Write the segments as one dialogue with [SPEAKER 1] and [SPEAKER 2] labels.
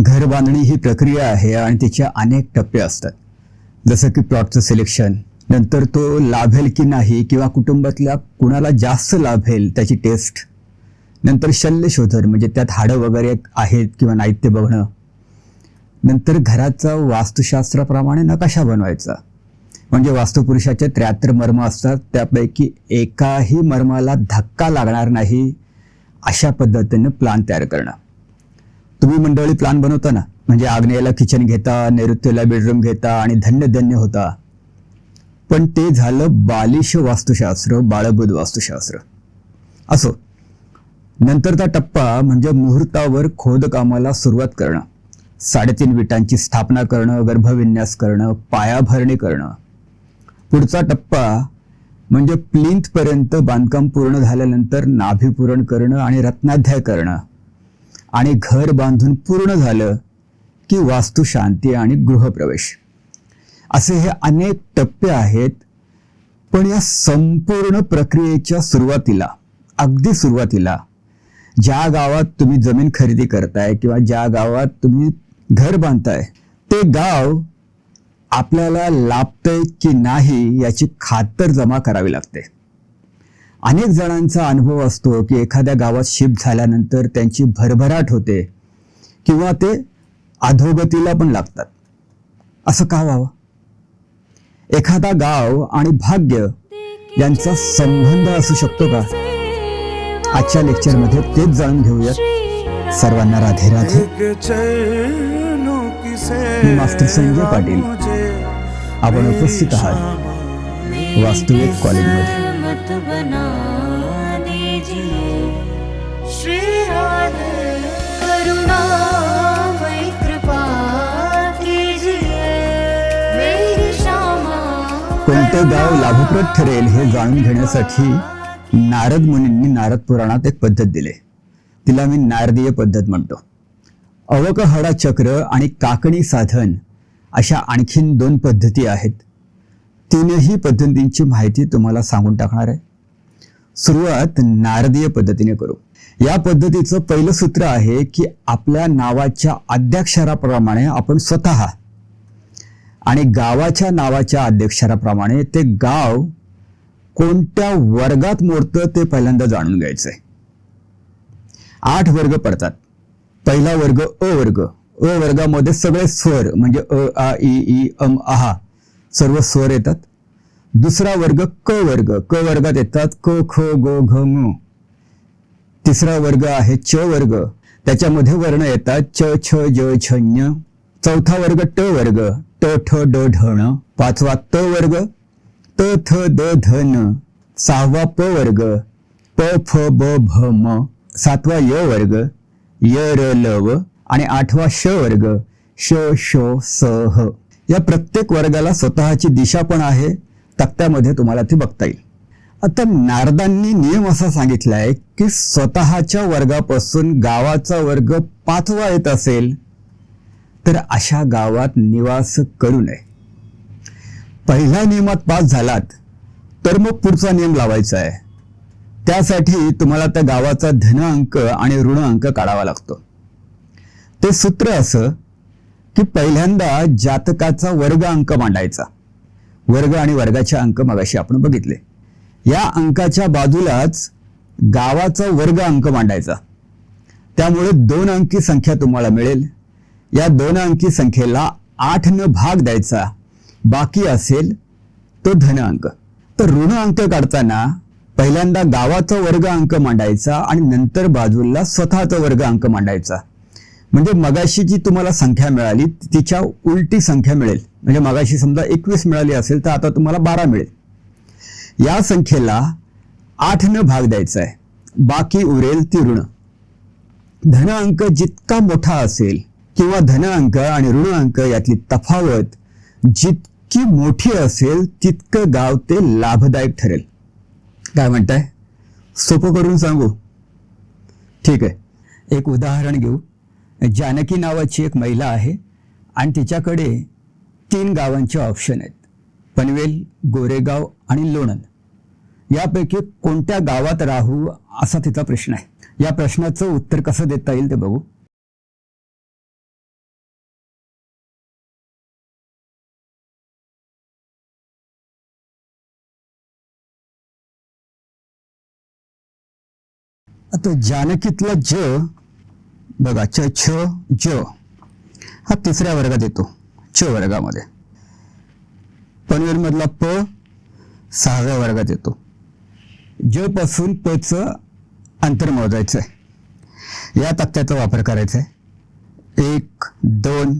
[SPEAKER 1] घर बांधणी ही प्रक्रिया आहे आणि तिचे अनेक टप्पे असतात. जसं की प्लॉटचं सिलेक्शन नंतर तो लाभेल की नाही किंवा कुटुंबातल्या कुणाला जास्त लाभेल त्याची टेस्ट नंतर शल्य शोधन म्हणजे त्यात हाडं वगैरे आहेत किंवा नाहीत ते बघणं नंतर घराचा वास्तुशास्त्राप्रमाणे नकाशा बनवायचा. म्हणजे वास्तुपुरुषाचे त्र्याहत्तर मर्म असतात त्यापैकी एकाही मर्माला धक्का लागणार नाही अशा पद्धतीनं प्लान तयार करणं. तुम्ही मंडळी प्लान बनवता ना? म्हणजे आग्नेयाला किचन घेता नैऋत्यला बेडरूम घेता आणि धन्य धन्य होता. पण ते झालं बालिश वास्तुशास्त्र बाळबुद वास्तुशास्त्र. असो. नंतरचा टप्पा म्हणजे मुहूर्तावर खोदकामाला सुरुवात करणं. साडेतीन विटांची स्थापना करणं गर्भविन्यास करणं पायाभरणी करणं. पुढचा टप्पा म्हणजे प्लिंथपर्यंत बांधकाम पूर्ण झाल्यानंतर नाभिपूरण करणं आणि रत्नाध्याय करणं. आणि घर बांधून पूर्ण झालं की वास्तू शांती आणि गृहप्रवेश. असे हे अनेक टप्पे आहेत पण या संपूर्ण प्रक्रियेच्या सुरुवातीला अगदी सुरुवातीला ज्या गावात तुम्ही जमीन खरेदी करताय किंवा ज्या गावात तुम्ही घर बांधताय ते गाव आपल्याला लाभतंय की नाही याची खातर जमा करावी लागते. अनेक जणांचा अनुभव असतो की एखाद्या गावात शिफ्ट झाल्यानंतर त्यांची भरभराट होते किंवा ते अधोगतीला पण लागतात. असं का व्हावं? एखादा गाव आणि भाग्य यांचा संबंध असू शकतो का? आजच्या लेक्चरमध्ये तेच जाणून घेऊयात. सर्वांना राधे राधे.
[SPEAKER 2] मी
[SPEAKER 1] मास्टर संजय पाटील. आपण उपस्थित आहात वास्तविक कॉलेजमध्ये. कोणतं गाव लाभप्रद ठरेल हे जाणून घेण्यासाठी नारद मुनींनी नारद पुराणात एक पद्धत दिली. तिला मी नारदीय पद्धत म्हणतो. अवकहडा चक्र आणि काकणी साधन अशा आणखीन दोन पद्धती आहेत. तीनही पद्धतींची माहिती तुम्हाला सांगून टाकणार आहे. सुरुवात नारदीय पद्धतीने करू. या पद्धतीचं पहिलं सूत्र आहे की आपल्या नावाच्या अध्याक्षराप्रमाणे आपण स्वतः आणि गावाच्या नावाच्या अध्यक्षराप्रमाणे ते गाव कोणत्या वर्गात मोडतं ते पहिल्यांदा जाणून घ्यायचंय. आठ वर्ग पडतात. पहिला वर्ग अ वर्ग. अ वर्गामध्ये सगळे स्वर म्हणजे अ आ इ ई अम आहा सर्व स्वर येतात. दुसरा वर्ग क वर्ग. क वर्गात येतात क ख ग घ म. तिसरा वर्ग आहे च वर्ग. त्याच्यामध्ये वर्ण येतात च छ ज छ ञ. चौथा वर्ग ट वर्ग ट ठ ड ढ ण पाचवा त वर्ग त थ द ध न सहावा प वर्ग प फ ब भ म सातवा य वर्ग य र ल व आणि आठवा श वर्ग श श स ह. या प्रत्येक वर्गाला स्वतःची दिशा पण आहे तक्त्यामध्ये तुम्हाला ती बघता येईल. आता नारदांनी नियम असा सांगितलाय की स्वतःच्या वर्गापासून गावाचा वर्ग पाचवा येत असेल तर अशा गावात निवास करू नये. पहिल्या नियमात पास झालात तर मग पुढचा नियम लावायचा आहे. त्यासाठी तुम्हाला त्या गावाचा धन अंक आणि ऋण अंक काढावा लागतो. ते सूत्र असं की पहिल्यांदा जातकाचा वर्ग अंक मांडायचा. वर्ग आणि वर्गाचे अंक मगाशी आपण बघितले. या अंकाच्या बाजूलाच गावाचा वर्ग अंक मांडायचा. त्यामुळे दोन अंकी संख्या तुम्हाला मिळेल. या दोन अंकी संख्येला आठ न भाग द्यायचा. बाकी असेल तो धन अंक. तर ऋण अंक काढताना पहिल्यांदा गावाचा वर्ग अंक मांडायचा आणि नंतर बाजूला स्वतःचा वर्ग अंक मांडायचा. म्हणजे मगाशी जी तुम्हाला संख्या मिळाली तिच्या उलटी संख्या मिळेल. म्हणजे मगाशी समजा एकवीस मिळाली असेल तर आता तुम्हाला बारा मिळेल. या संख्येला आठ न भाग द्यायचा आहे. बाकी उरेल ती ऋण. धन अंक जितका मोठा असेल किंवा धन अंक आणि ऋण अंक यातली तफावत जितकी मोठी असेल तितकं गाव ते लाभदायक ठरेल. काय म्हणताय? सोपं करून सांगू? ठीक आहे. एक उदाहरण घेऊ. जानकी नावाची एक महिला आहे आणि तिच्याकडे तीन गावांचे ऑप्शन आहेत. पनवेल गोरेगाव आणि लोणंद. यापैकी कोणत्या गावात राहू असा तिचा प्रश्न आहे. या प्रश्नाचं उत्तर कसं देता येईल ते बघू. आता जानकीतला ज बघा च छ ज. हा तिसऱ्या वर्गात येतो च वर्गामध्ये. पनवेलमधला प सहाव्या वर्गात येतो. ज पासून पचं अंतर मोजायचं आहे या तक्त्याचा वापर करायचा आहे एक दोन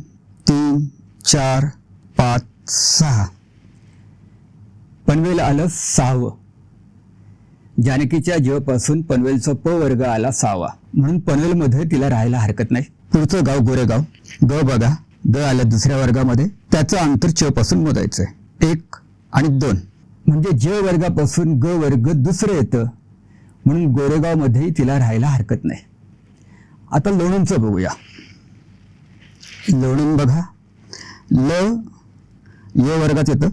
[SPEAKER 1] तीन चार पाच सहा. पनवेल आलं सहावं. जानकीच्या ज पासून पनवेलचा प वर्ग आला सहावा म्हणून पनवेलमध्ये तिला राहायला हरकत नाही. पुढचं गाव गोरेगाव. ग बघा ग आलं दुसऱ्या वर्गामध्ये. त्याचं अंतर च पासून मोजायचं एक आणि दोन. म्हणजे ज वर्गापासून ग वर्ग दुसरं येतं. म्हणून गोरेगावमध्ये तिला राहायला हरकत नाही. आता लोणंदचं बघूया. लोणंद बघा. ल य वर्गात येतं.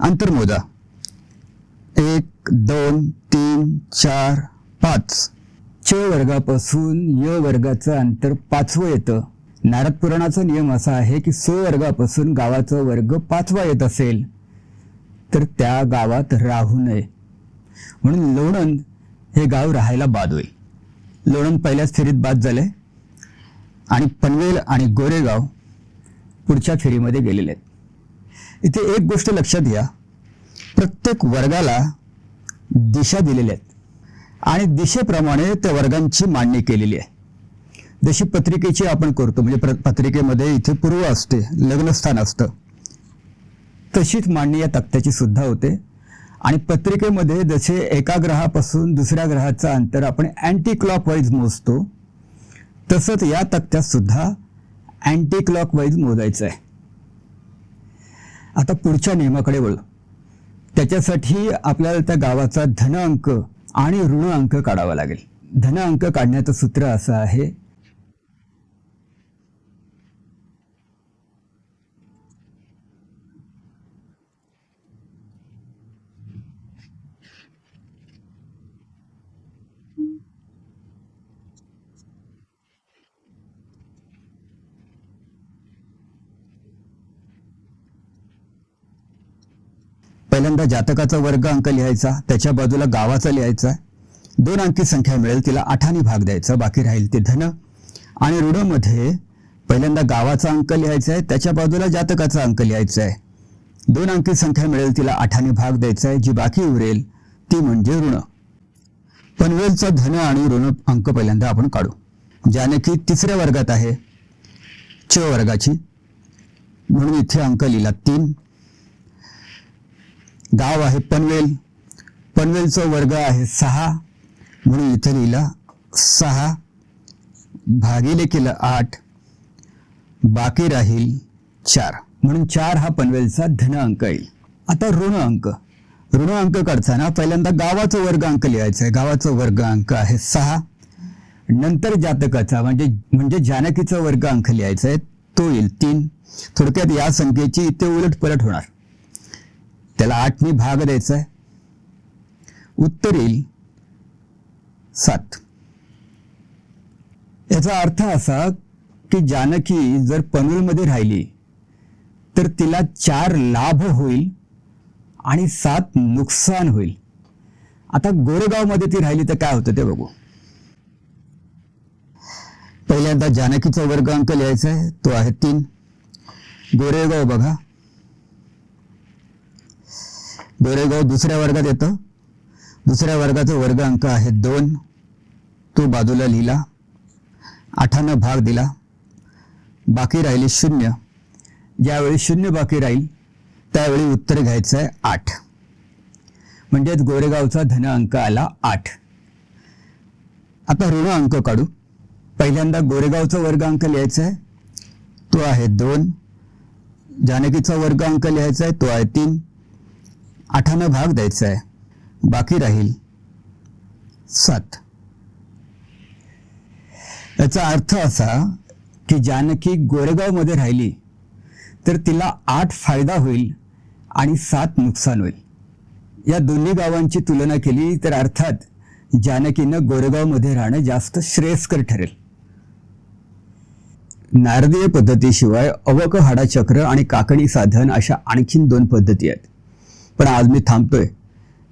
[SPEAKER 1] अंतर मोजा. एक दोन तीन चार पाच. च वर्गापासून य वर्गाचं अंतर पाचवं येतं. नारद पुराणाचा नियम असा आहे की सो वर्गापासून गावाचा वर्ग पाचवा येत असेल तर त्या गावात राहू नये. म्हणून लोणंद हे गाव राहायला बाद होईल. लोणंद पहिल्याच फेरीत बाद झाले आणि पनवेल आणि गोरेगाव पुढच्या फेरीमध्ये गेलेले आहेत. इथे एक गोष्ट लक्षात घ्या. प्रत्येक वर्गाला दिशा दिलेल्या आहेत. आणि दिशेप्रमाणे त्या वर्गांची मांडणी केलेली आहे. जशी पत्रिकेची आपण करतो म्हणजे प्र- पत्रिकेमध्ये इथे पूर्व असते लग्नस्थान असतं तशीच मांडणी या तक्त्याची सुद्धा होते. आणि पत्रिकेमध्ये जसे एका ग्रहापासून दुसऱ्या ग्रहाचं अंतर आपण अँटी क्लॉकवाईज मोजतो तसंच या तक्त्यात सुद्धा अँटी क्लॉकवाईज मोजायचं आहे. आता पुढच्या नियमाकडे वळू. त्याच्यासाठी आपल्याला त्या गावाचा धन अंक आणि ऋण अंक काढावा लागेल. धन अंक काढण्याचं सूत्र असं आहे पहिल्यांदा जातकाचा वर्ग अंक लिहायचा त्याच्या बाजूला गावाचा लिहायचा दोन अंकी संख्या मिळेल तिला आठाने भाग द्यायचा बाकी राहील ते धन. आणि ऋणमध्ये पहिल्यांदा गावाचा अंक लिहायचा आहे त्याच्या बाजूला जातकाचा अंक लिहायचा आहे. दोन अंकी संख्या मिळेल तिला आठाने भाग द्यायचा आहे जी बाकी उरेल ती म्हणजे ऋण. पनवेलचा धन आणि ऋण अंक पहिल्यांदा आपण काढू. जानकी तिसऱ्या वर्गात आहे च वर्गाची. म्हणून इथे अंक लिहिला तीन गाव आहे पनवेल. पनवेलचं वर्ग आहे सहा. म्हणून इथं लिहिला सहा भागिले केलं आठ. बाकी राहील चार. म्हणून चार हा पनवेलचा धन अंक येईल. आता ऋण अंक. ऋण अंक काढताना पहिल्यांदा गावाचं वर्ग अंक लिहायचं आहे. गावाचं वर्ग अंक आहे सहा. नंतर जातकाचा म्हणजे म्हणजे जानकीचा वर्ग अंक लिहायचा आहे. तो येईल तीन. थोडक्यात या संख्येची इथे उलट पलट होणार. त्याला आठने भाग द्यायचा आहे उत्तर येईल सात. याचा अर्थ असा की जानकी जर पनवेलमध्ये राहिली तर तिला चार लाभ होईल आणि सात नुकसान होईल. आता गोरेगावमध्ये ती राहिली तर काय होतं ते बघू. पहिल्यांदा जानकीचा वर्ग अंक लिहायचा आहे तो आहे तीन. गोरेगाव बघा. गोरेगाव दुसऱ्या वर्गात येतं. दुसऱ्या वर्गाचा वर्ग अंक आहे दोन. तो बाजूला लिहिला. आठानं भाग दिला. बाकी राहिले शून्य. ज्यावेळी शून्य बाकी राहील त्यावेळी उत्तर घ्यायचं आहे आठ. म्हणजेच गोरेगावचा धन अंक आला आठ. आता ऋण अंक काढू. पहिल्यांदा गोरेगावचा वर्ग अंक लिहायचा आहे तो आहे दोन. जानकीचा वर्ग अंक लिहायचा आहे तो आहे तीन. आठानं भाग द्यायचा आहे. बाकी राहील सात. याचा अर्थ असा की जानकी गोरेगावमध्ये राहिली तर तिला आठ फायदा होईल आणि सात नुकसान होईल. या दोन्ही गावांची तुलना केली तर अर्थात जानकीनं गोरेगावमध्ये राहणं जास्त श्रेयस्कर ठरेल. नारदीय पद्धतीशिवाय अवक हाडाचक्र आणि काकणी साधन अशा आणखीन दोन पद्धती आहेत. पण आज मी थांबतोय.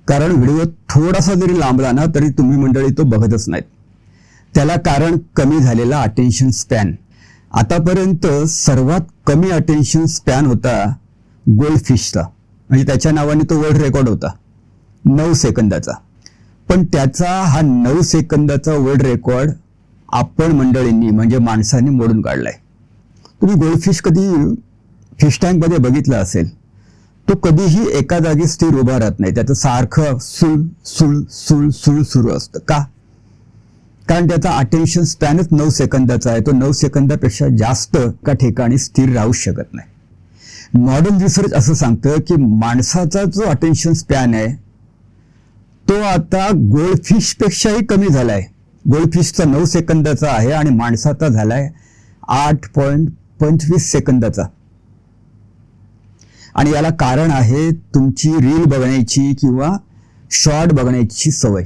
[SPEAKER 1] कारण व्हिडिओ थोडासा जरी लांबला ना तरी तुम्ही मंडळी तो बघतच नाहीत. त्याला कारण कमी झालेला अटेन्शन स्पॅन आतापर्यंत सर्वात कमी अटेन्शन स्पॅन होता गोल्ड फिशचा म्हणजे त्याच्या नावाने तो वर्ल्ड रेकॉर्ड होता. नऊ सेकंदाचा. पण त्याचा हा नऊ सेकंदाचा वर्ल्ड रेकॉर्ड आपण मंडळींनी म्हणजे माणसांनी मोडून काढलाय. तुम्ही गोल्डफिश कधी फिश टँकमध्ये बघितलं असेल? तो कधीही एका जागी स्थिर उभा राहत नाही. त्याचं सारखं सुळ सुळ सुळ सुळ सुरू असतं. का? कारण त्याचा अटेन्शन स्पॅनच नऊ सेकंदाचा आहे. तो नऊ सेकंदापेक्षा जास्त का ठिकाणी स्थिर राहू शकत नाही. मॉडर्न रिसर्च असं सांगतं की माणसाचा जो अटेन्शन स्पॅन आहे तो आता गोल्डफिशपेक्षाही कमी कमी आहे गोल्डफिशचा नऊ सेकंदाचा आहे आणि माणसाचा झाला आहे आठ पॉईंट पंचवीस सेकंदाचा. आणि याला कारण आहे तुमची रील बघण्याची किंवा शॉर्ट बघण्याची सवय.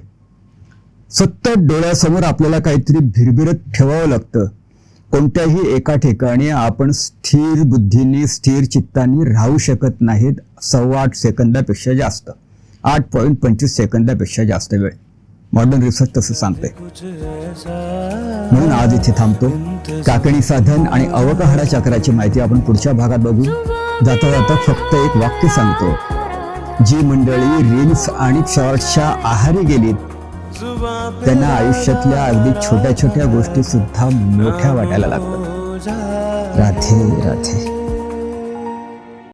[SPEAKER 1] सतत डोळ्यासमोर आपल्याला काहीतरी भिरभिरत ठेवावं लागतं. कोणत्याही एका ठिकाणी आपण स्थिर बुद्धीने स्थिर चित्ताने राहू शकत नाहीत सव्वा आठ सेकंदापेक्षा जास्त. आठ पॉईंट पंचवीस सेकंदापेक्षा जास्त वेळ. मॉडर्न रिसर्च तसं सांगते म्हणून आज इथे थांबतो. काकणी साधन आणि अवकहाडा चक्राची माहिती आपण पुढच्या भागात बघू. जाता जाता फक्त एक वाक्य सांगतो. जी मंडळी रील्स आणि शॉर्ट्सच्या आहारी गेलीत त्यांना आयुष्यातल्या अगदी छोट्या छोट्या गोष्टी सुद्धा मोठ्या वाटायला लागतात. राधे राधे.